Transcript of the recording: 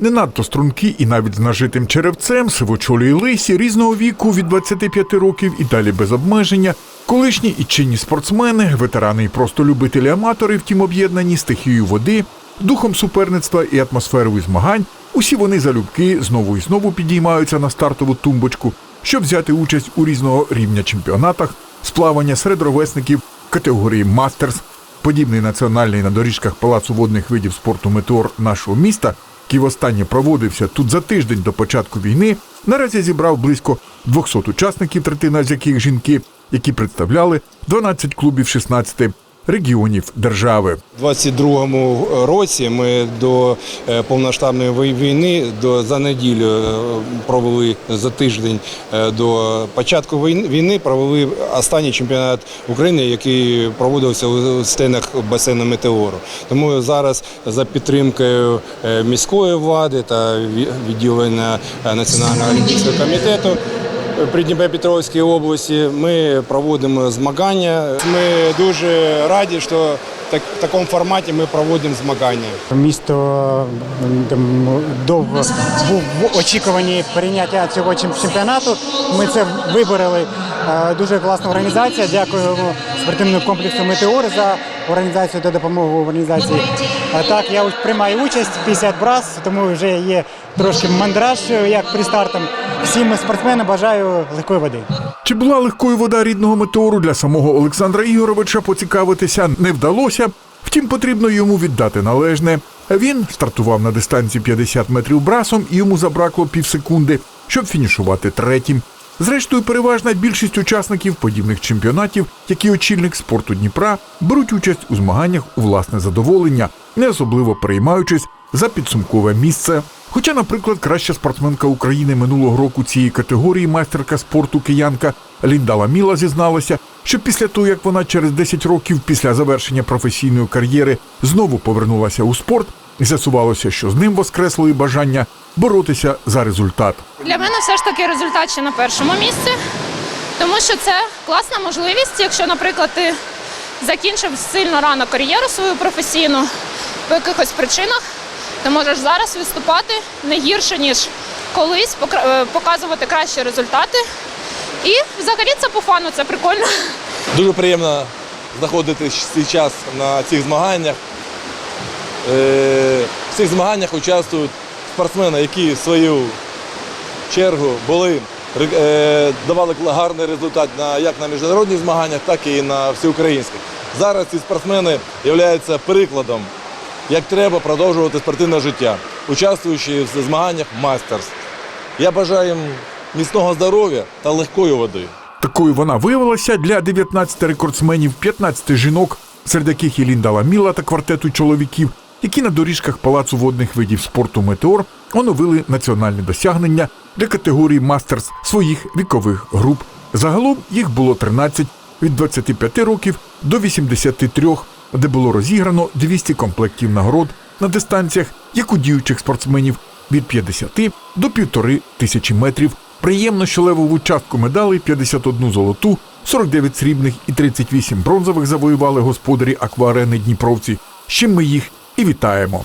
Не надто стрункі і навіть з нажитим черевцем, сивочолі й лисі різного віку від 25 років і далі без обмеження. Колишні і чинні спортсмени, ветерани і просто любителі аматори, втім об'єднані стихією води, духом суперництва і атмосферою змагань. Усі вони залюбки знову і знову підіймаються на стартову тумбочку, щоб взяти участь у різного рівня чемпіонатах з плавання серед ровесників категорії мастерс. Подібний національний на доріжках палацу водних видів спорту метеор нашого міста, який востаннє проводився. Тут за тиждень до початку війни, наразі зібрав близько 200 учасників, третина з яких жінки, які представляли 12 клубів 16 регіонів держави. У 22-му році ми до е, повноштабної вій- війни до за неділю е, провели за тиждень е, до початку війни провели останній чемпіонат України, який проводився у стінах басейну метеору. Тому зараз за підтримкою міської влади та відділення Національного олімпійського комітету. При Дніпропетровській області ми проводимо змагання. Ми дуже раді, що так, в такому форматі ми проводимо змагання. Місто довго був в очікуванні прийняття цього чемпіонату. Ми це вибороли. Е, Дуже класна організація. Дякуємо спортивному комплексу Метеор за організацію та допомогу в організації. Так, я приймаю участь 50 брас, тому вже є трошки мандраж, як при стартам. Всім спортсменам бажаю легкої води. Чи була легкою вода рідного метеору для самого Олександра Ігоровича поцікавитися не вдалося. Втім, потрібно йому віддати належне. Він стартував на дистанції 50 метрів брасом, і йому забракло півсекунди, щоб фінішувати третім. Зрештою, переважна більшість учасників подібних чемпіонатів, як і очільник спорту Дніпра, беруть участь у змаганнях у власне задоволення, не особливо переймаючись за підсумкове місце. Хоча, наприклад, краща спортсменка України минулого року цієї категорії майстерка спорту киянка Лінда Ламіла зізналася, що після того, як вона через 10 років після завершення професійної кар'єри знову повернулася у спорт, з'ясувалося, що з ним воскресло і бажання боротися за результат. Для мене все ж таки результат ще на першому місці, тому що це класна можливість, якщо, наприклад, ти закінчив сильно рано кар'єру свою професійну по якихось причинах, ти можеш зараз виступати не гірше, ніж колись, е, показувати кращі результати. І взагалі це по фану, це прикольно. Дуже приємно знаходитись цей час на цих змаганнях. Е, В цих змаганнях участвують спортсмени, які в свою чергу були, е, давали гарний результат як на міжнародних змаганнях, так і на всеукраїнських. Зараз ці спортсмени являються прикладом, як треба продовжувати спортивне життя, участвуючи в змаганнях мастерс. Я бажаю їм міцного здоров'я та легкої води. Такою вона виявилася для 19 рекордсменів, 15 жінок, серед яких і Лінда Ламіла та квартету чоловіків, які на доріжках палацу водних видів спорту Метеор оновили національне досягнення для категорії мастерс своїх вікових груп. Загалом їх було 13 від 25 років до 83, де було розіграно 200 комплектів нагород на дистанціях, як у діючих спортсменів від 50 до півтори тисячі метрів. Приємно, що левову частку медалей 51 золоту, 49 срібних і 38 бронзових завоювали господарі акварени Дніпровці. Чим ми їх і вітаємо.